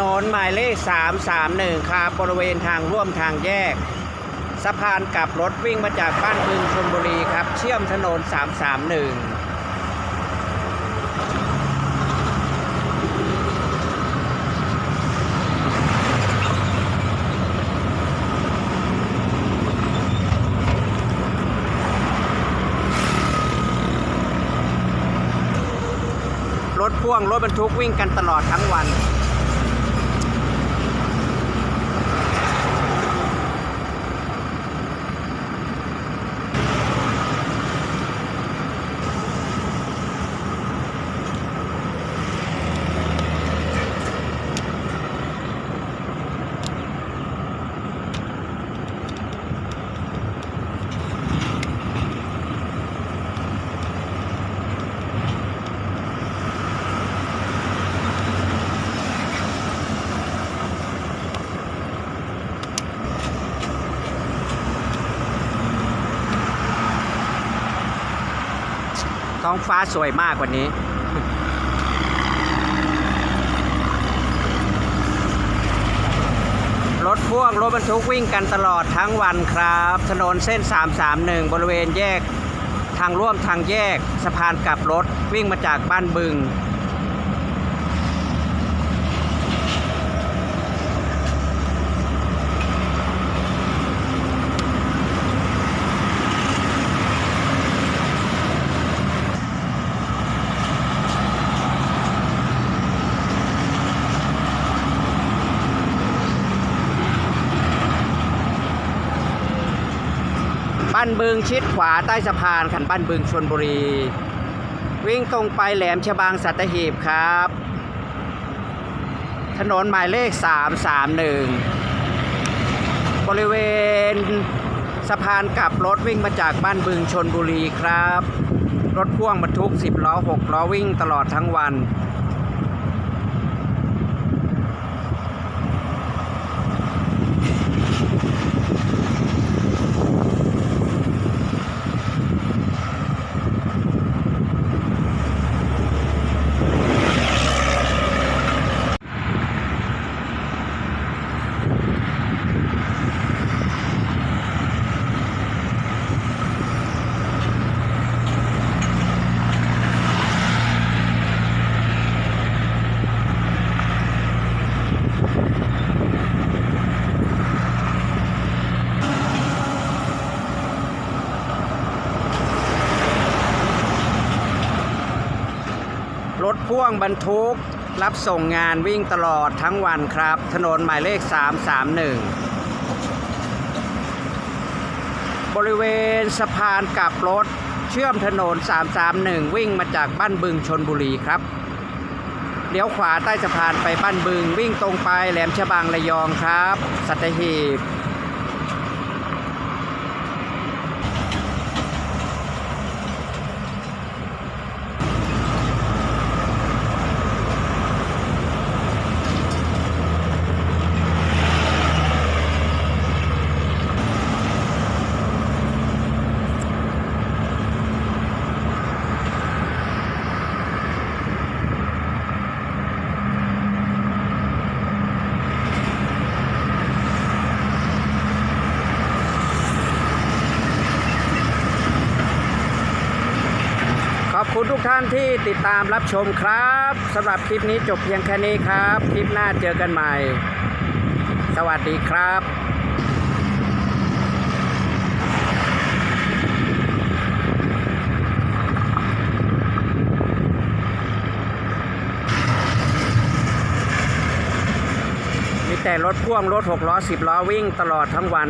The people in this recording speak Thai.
นนหมายเลข 331 ครับบริเวณทางร่วมทางแยก สะพานกลับรถวิ่งมาจากบ้านบึงชลบุรีครับ เชื่อมถนน 331รถพ่วงรถบรรทุกวิ่งกันตลอดทั้งวัน ท้องฟ้าสวยมากกว่านี้ รถพ่วงรถบรรทุกวิ่งกันตลอดทั้งวันครับ ถนนเส้น 331 บริเวณแยก ทางร่วมทางแยก สะพานกลับรถวิ่งมาจากบ้านบึงานบึงชิดขวาใต้สะพานขันบ้านบึงชนบุรี วิ่งตรงไปแหลมฉบังสัตหีบครับ ถนนหมายเลข 331 บริเวณสะพานกลับรถวิ่งมาจากบ้านบึงชนบุรีครับ รถพ่วงบรรทุก 10 ล้อ 6 ล้อวิ่งตลอดทั้งวัน รถพ่วงบรรทุก รับส่งงานวิ่งตลอดทั้งวันครับ ถนนหมายเลข 331 บริเวณสะพานกลับรถเชื่อมถนน 331 วิ่งมาจากบ้านบึงชนบุรีครับเลี้ยวขวาใต้สะพานไปบ้านบึง วิ่งตรงไปแหลมฉบังระยองครับ สัตหีบ คุณทุกท่านที่ติดตามรับชมครับสำหรับคลิปนี้จบเพียงแค่นี้ครับ คลิปหน้าเจอกันใหม่ สวัสดีครับมีแต่รถพ่วงรถหกล้อสิบล้อวิ่งตลอดทั้งวัน